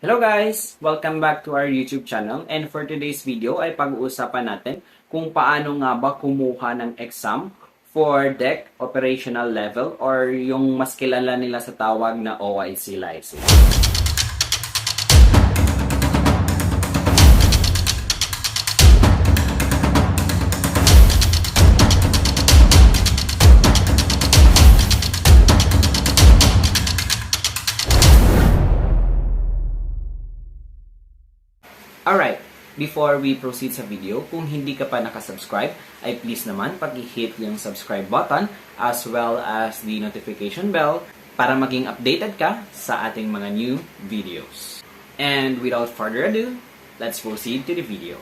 Hello guys! Welcome back to our YouTube channel and for today's video ay pag-uusapan natin kung paano nga ba kumuha ng exam for DEC operational level or yung mas kilala nila sa tawag na OIC license. Alright, before we proceed sa video, kung hindi ka pa nakasubscribe, ay please naman pag-hit yung subscribe button as well as the notification bell para maging updated ka sa ating mga new videos. And without further ado, let's proceed to the video.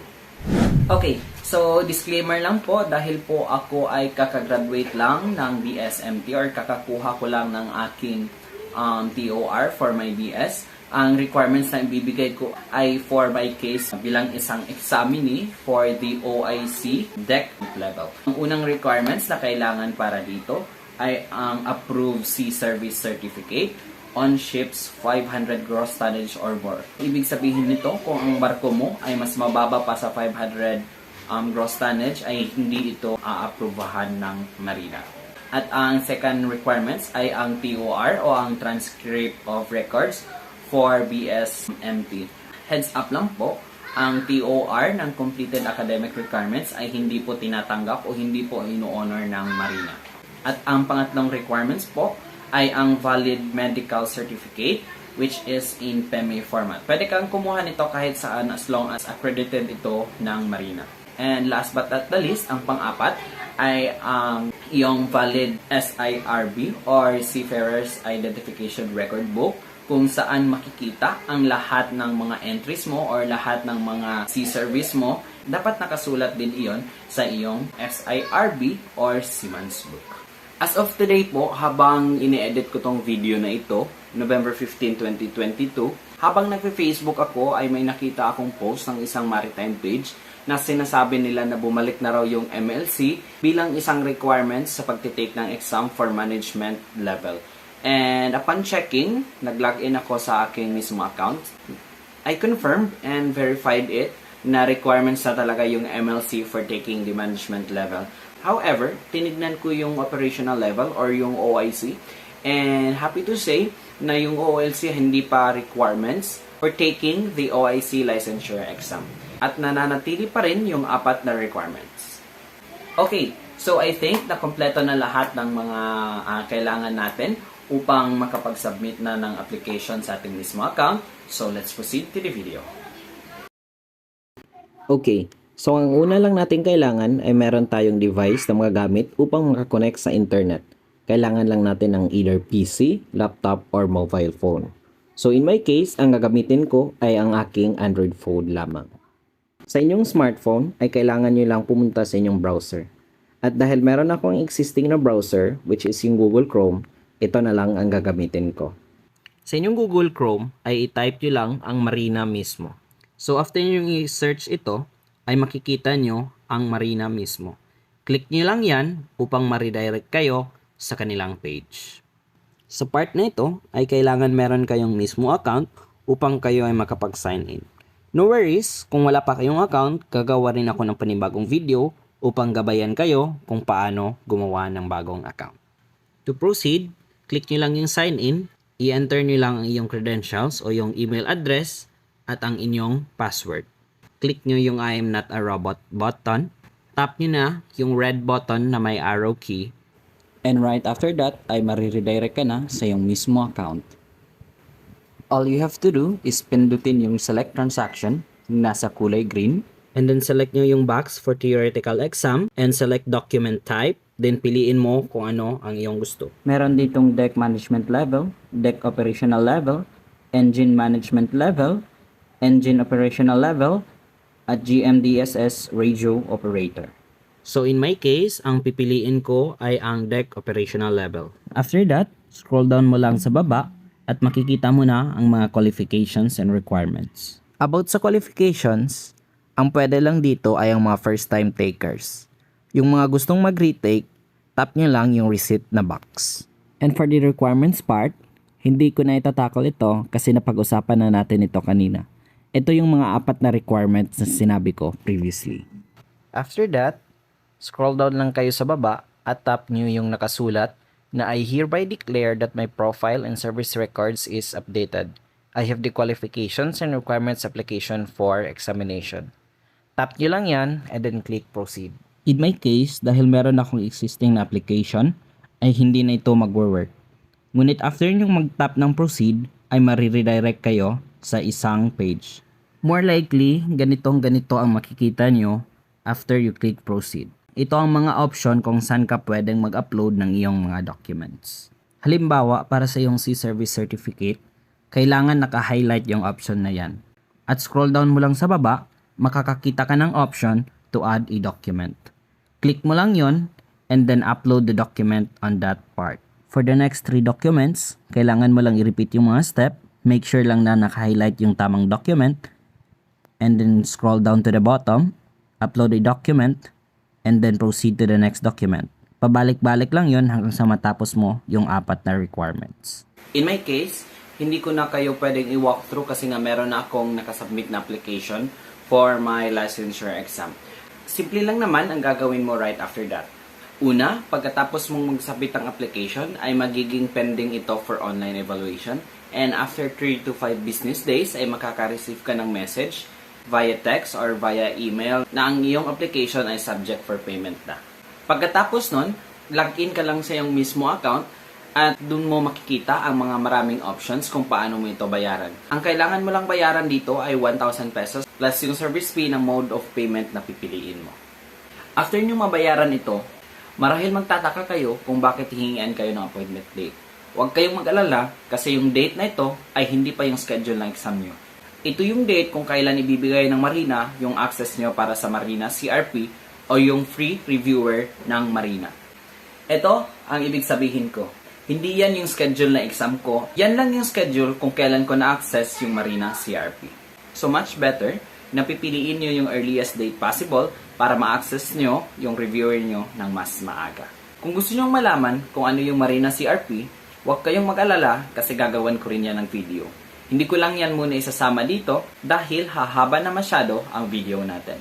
Okay, so disclaimer lang po dahil po ako ay kakagraduate lang ng BSMT or kakakuha ko lang ng aking um, TOR for my BS. Ang requirements na ibibigay ko ay for my case bilang isang examinee for the OIC DEC level. Ang unang requirements na kailangan para dito ay ang approved sea service certificate on ships 500 gross tonnage or more. Ibig sabihin nito kung ang barko mo ay mas mababa pa sa 500 um, gross tonnage ay hindi ito aaprubahan ng marina. At ang second requirements ay ang TOR o ang transcript of records for BSMT. Heads up lang po, ang TOR ng completed academic requirements ay hindi po tinatanggap o hindi po ino-honor ng marina. At ang pangatlong requirements po ay ang valid medical certificate which is in PEME format. Pwede kang kumuha nito kahit saan as long as accredited ito ng marina. And last but not the least, ang pang-apat ay ang yung valid SIRB or Seafarers Identification Record Book kung saan makikita ang lahat ng mga entries mo or lahat ng mga sea service mo, dapat nakasulat din iyon sa iyong SIRB or Seaman's Book. As of today po, habang ini-edit ko tong video na ito, November 15, 2022, habang nagpe-Facebook ako ay may nakita akong post ng isang maritime page na sinasabi nila na bumalik na raw yung MLC bilang isang requirements sa pagtitake ng exam for management level. And upon checking, nag-login ako sa aking mismo account. I confirmed and verified it na requirements na talaga yung MLC for taking the management level. However, tinignan ko yung operational level or yung OIC and happy to say na yung OLC hindi pa requirements for taking the OIC licensure exam. At nananatili pa rin yung apat na requirements. Okay, so I think na kompleto na lahat ng mga ah, kailangan natin upang makapag-submit na ng application sa ating mismo account. So let's proceed to the video. Okay, so ang una lang natin kailangan ay meron tayong device na magagamit upang makakonect sa internet. Kailangan lang natin ng either PC, laptop, or mobile phone. So in my case, ang gagamitin ko ay ang aking Android phone lamang. Sa inyong smartphone ay kailangan nyo lang pumunta sa inyong browser. At dahil meron akong existing na browser, which is yung Google Chrome, ito na lang ang gagamitin ko. Sa inyong Google Chrome ay i-type nyo lang ang Marina mismo. So after nyo i-search ito, ay makikita nyo ang Marina mismo. Click nyo lang yan upang ma-redirect kayo sa kanilang page. Sa part na ito ay kailangan meron kayong mismo account upang kayo ay makapag-sign in. No worries, kung wala pa kayong account, gagawa rin ako ng panibagong video upang gabayan kayo kung paano gumawa ng bagong account. To proceed, click nyo lang yung sign in, i-enter nyo lang ang iyong credentials o yung email address at ang inyong password. Click nyo yung I am not a robot button, tap nyo na yung red button na may arrow key, and right after that ay mariredirect ka na sa iyong mismo account. All you have to do is pindutin yung select transaction na nasa kulay green and then select nyo yung box for theoretical exam and select document type then piliin mo kung ano ang iyong gusto. Meron ditong deck management level, deck operational level, engine management level, engine operational level, at GMDSS radio operator. So in my case, ang pipiliin ko ay ang deck operational level. After that, scroll down mo lang sa baba at makikita mo na ang mga qualifications and requirements. About sa qualifications, ang pwede lang dito ay ang mga first time takers. Yung mga gustong mag-retake, tap nyo lang yung receipt na box. And for the requirements part, hindi ko na itatakol ito kasi napag-usapan na natin ito kanina. Ito yung mga apat na requirements na sinabi ko previously. After that, scroll down lang kayo sa baba at tap nyo yung nakasulat na I hereby declare that my profile and service records is updated. I have the qualifications and requirements application for examination. Tap nyo lang yan and then click proceed. In my case, dahil meron akong existing na application, ay hindi na ito mag-work. Ngunit after nyo mag-tap ng proceed, ay mariredirect kayo sa isang page. More likely, ganitong ganito ang makikita nyo after you click proceed. Ito ang mga option kung saan ka pwedeng mag-upload ng iyong mga documents. Halimbawa, para sa iyong C-Service Certificate, kailangan naka-highlight yung option na yan. At scroll down mo lang sa baba, makakakita ka ng option to add a document. Click mo lang yon and then upload the document on that part. For the next three documents, kailangan mo lang i-repeat yung mga step. Make sure lang na naka-highlight yung tamang document. And then scroll down to the bottom, upload a document, and then proceed to the next document. Pabalik-balik lang yon hanggang sa matapos mo yung apat na requirements. In my case, hindi ko na kayo pwedeng i-walk through kasi nga meron na akong nakasubmit na application for my licensure exam. Simple lang naman ang gagawin mo right after that. Una, pagkatapos mong magsubmit ang application, ay magiging pending ito for online evaluation. And after 3 to 5 business days, ay makaka-receive ka ng message via text or via email na ang iyong application ay subject for payment na. Pagkatapos nun, login ka lang sa iyong mismo account at dun mo makikita ang mga maraming options kung paano mo ito bayaran. Ang kailangan mo lang bayaran dito ay 1,000 pesos plus yung service fee ng mode of payment na pipiliin mo. After nyo mabayaran ito, marahil magtataka kayo kung bakit hihingian kayo ng appointment date. Huwag kayong mag-alala kasi yung date na ito ay hindi pa yung schedule ng exam nyo. Ito yung date kung kailan ibibigay ng Marina yung access nyo para sa Marina CRP o yung free reviewer ng Marina. Ito ang ibig sabihin ko. Hindi yan yung schedule na exam ko. Yan lang yung schedule kung kailan ko na-access yung Marina CRP. So much better na pipiliin nyo yung earliest date possible para ma-access nyo yung reviewer nyo ng mas maaga. Kung gusto nyo malaman kung ano yung Marina CRP, huwag kayong mag-alala kasi gagawan ko rin yan ng video. Hindi ko lang yan muna isasama dito dahil hahaba na masyado ang video natin.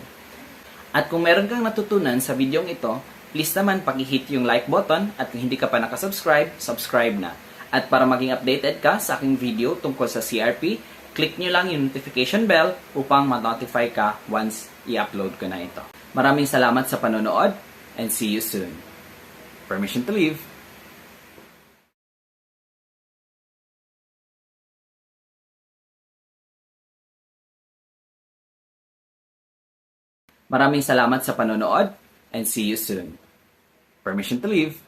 At kung meron kang natutunan sa videong ito, please naman paki-hit yung like button at kung hindi ka pa nakasubscribe, subscribe na. At para maging updated ka sa aking video tungkol sa CRP, click nyo lang yung notification bell upang ma-notify ka once i-upload ko na ito. Maraming salamat sa panonood and see you soon. Permission to leave. Maraming salamat sa panonood and see you soon. Permission to leave.